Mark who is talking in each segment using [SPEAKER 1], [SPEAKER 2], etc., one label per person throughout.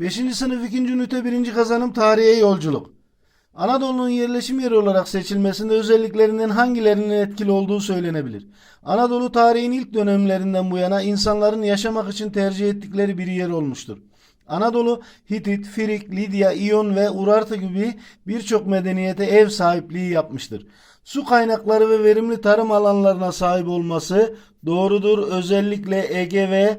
[SPEAKER 1] 5. sınıf 2. ünite 1. kazanım tarihe yolculuk. Anadolu'nun yerleşim yeri olarak seçilmesinde özelliklerinden hangilerinin etkili olduğu söylenebilir. Anadolu tarihin ilk dönemlerinden bu yana insanların yaşamak için tercih ettikleri bir yer olmuştur. Anadolu, Hitit, Firik, Lidya, İyon ve Urartu gibi birçok medeniyete ev sahipliği yapmıştır. Su kaynakları ve verimli tarım alanlarına sahip olması doğrudur. Özellikle Ege ve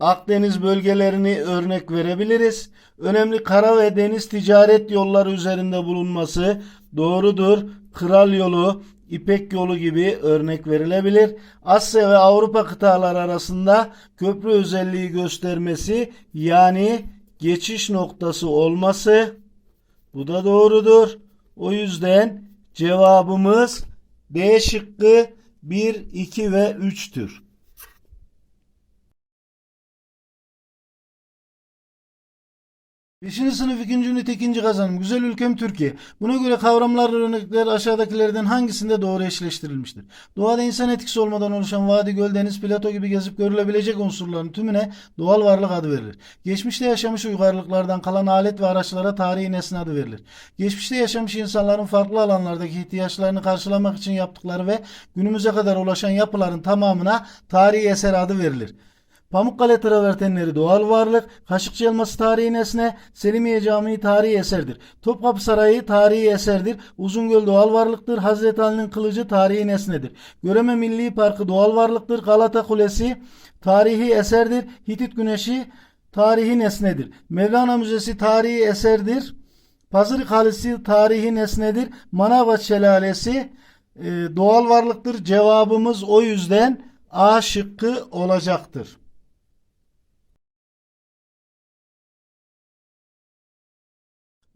[SPEAKER 1] Akdeniz bölgelerini örnek verebiliriz. Önemli kara ve deniz ticaret yolları üzerinde bulunması doğrudur. Kral yolu, İpek yolu gibi örnek verilebilir. Asya ve Avrupa kıtaları arasında köprü özelliği göstermesi yani geçiş noktası olması bu da doğrudur. O yüzden cevabımız D şıkkı 1, 2 ve 3'tür. Beşinci sınıf ikinci ünite ikinci kazanım. Güzel ülkem Türkiye. Buna göre kavramlar örnekler aşağıdakilerden hangisinde doğru eşleştirilmiştir? Doğada insan etkisi olmadan oluşan vadi, göl, deniz, plato gibi gezip görülebilecek unsurların tümüne doğal varlık adı verilir. Geçmişte yaşamış uygarlıklardan kalan alet ve araçlara tarihi nesne adı verilir. Geçmişte yaşamış insanların farklı alanlardaki ihtiyaçlarını karşılamak için yaptıkları ve günümüze kadar ulaşan yapıların tamamına tarihi eser adı verilir. Pamukkale travertenleri doğal varlık, Kaşıkçı Elması tarihi nesne, Selimiye Camii tarihi eserdir. Topkapı Sarayı tarihi eserdir. Uzungöl doğal varlıktır. Hazreti Ali'nin kılıcı tarihi nesnedir. Göreme Milli Parkı doğal varlıktır. Galata Kulesi tarihi eserdir. Hitit Güneşi tarihi nesnedir. Mevlana Müzesi tarihi eserdir. Pazarı Kalesi tarihi nesnedir. Manavgat Şelalesi e, doğal varlıktır. Cevabımız o yüzden A şıkkı olacaktır.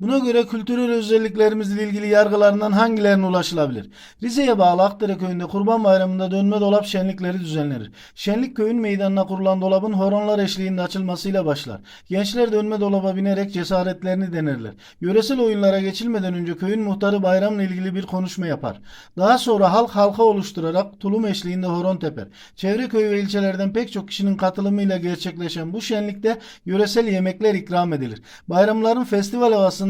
[SPEAKER 1] Buna göre kültürel özelliklerimizle ilgili yargılarından hangilerine ulaşılabilir? Rize'ye bağlı Akdere köyünde Kurban Bayramı'nda dönme dolap şenlikleri düzenlenir. Şenlik köyün meydanına kurulan dolabın horonlar eşliğinde açılmasıyla başlar. Gençler dönme dolaba binerek cesaretlerini denerler. Yöresel oyunlara geçilmeden önce köyün muhtarı bayramla ilgili bir konuşma yapar. Daha sonra halk halka oluşturarak tulum eşliğinde horon teper. Çevre köy ve ilçelerden pek çok kişinin katılımıyla gerçekleşen bu şenlikte yöresel yemekler ikram edilir. Bayramların festival havasında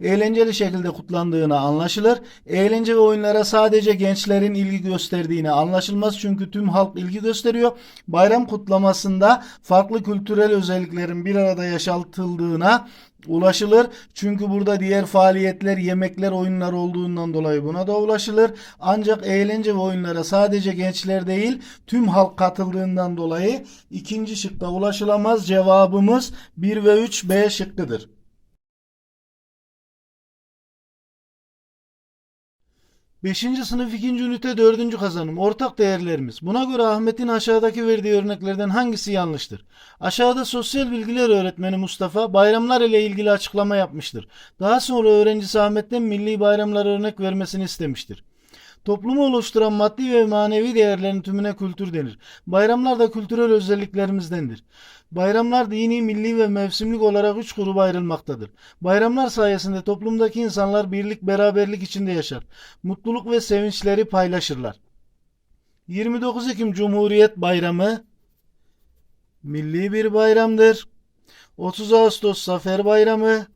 [SPEAKER 1] eğlenceli şekilde kutlandığını anlaşılır. Eğlence ve oyunlara sadece gençlerin ilgi gösterdiğini anlaşılmaz çünkü tüm halk ilgi gösteriyor. Bayram kutlamasında farklı kültürel özelliklerin bir arada yaşatıldığına ulaşılır. Çünkü burada diğer faaliyetler, yemekler, oyunlar olduğundan dolayı buna da ulaşılır. Ancak eğlence ve oyunlara sadece gençler değil, tüm halk katıldığından dolayı ikinci şıkta ulaşılamaz. Cevabımız 1 ve 3 B şıkkıdır. Beşinci sınıf ikinci ünite dördüncü kazanım. Ortak değerlerimiz. Buna göre Ahmet'in aşağıdaki verdiği örneklerden hangisi yanlıştır? Aşağıda sosyal bilgiler öğretmeni Mustafa bayramlar ile ilgili açıklama yapmıştır. Daha sonra öğrencisi Ahmet'ten milli bayramlara örnek vermesini istemiştir. Toplumu oluşturan maddi ve manevi değerlerin tümüne kültür denir. Bayramlar da kültürel özelliklerimizdendir. Bayramlar dini, milli ve mevsimlik olarak üç gruba ayrılmaktadır. Bayramlar sayesinde toplumdaki insanlar birlik, beraberlik içinde yaşar. Mutluluk ve sevinçleri paylaşırlar. 29 Ekim Cumhuriyet Bayramı milli bir bayramdır. 30 Ağustos Zafer Bayramı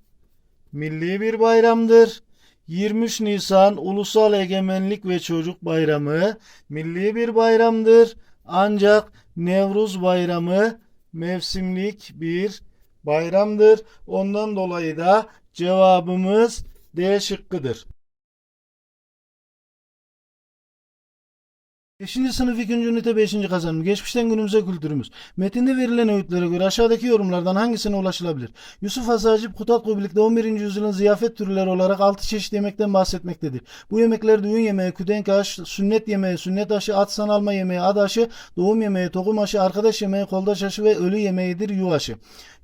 [SPEAKER 1] milli bir bayramdır. 23 Nisan Ulusal Egemenlik ve Çocuk Bayramı milli bir bayramdır. Ancak Nevruz Bayramı mevsimlik bir bayramdır. Ondan dolayı da cevabımız D şıkkıdır. 5. sınıf 2. ünite 5. kazanım. Geçmişten günümüze kültürümüz. Metinde verilen öğütlere göre aşağıdaki yorumlardan hangisine ulaşılabilir? Yusuf Hasacip Kutat'la birlikte 11. yüzyılın ziyafet türleri olarak 6 çeşit yemekten bahsetmektedir. Bu yemekler düğün yemeği, küdenk aş, sünnet yemeği, sünnet aşı, at sanalma yemeği, ad aşı, doğum yemeği, tohum aşı, arkadaş yemeği, koldaş aşı ve ölü yemeğidir yu aşı.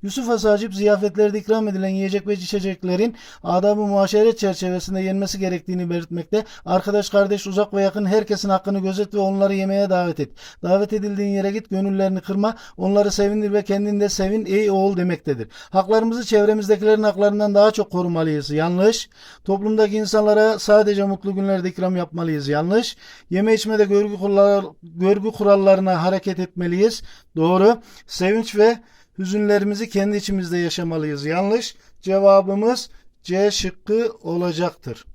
[SPEAKER 1] Yusuf Hasacip ziyafetlerde ikram edilen yiyecek ve içeceklerin adab-ı çerçevesinde yenmesi gerektiğini belirtmekte. Arkadaş, kardeş, uzak ve yakın herkesin hakkını gözet ve onları yemeğe davet et. Davet edildiğin yere git, gönüllerini kırma, onları sevindir ve kendinde sevin ey oğul demektedir. Haklarımızı çevremizdekilerin haklarından daha çok korumalıyız. Yanlış. Toplumdaki insanlara sadece mutlu günlerde ikram yapmalıyız. Yanlış. Yeme içmede görgü, kurallar, görgü kurallarına hareket etmeliyiz. Doğru. Sevinç ve hüzünlerimizi kendi içimizde yaşamalıyız. Yanlış. Cevabımız C şıkkı olacaktır.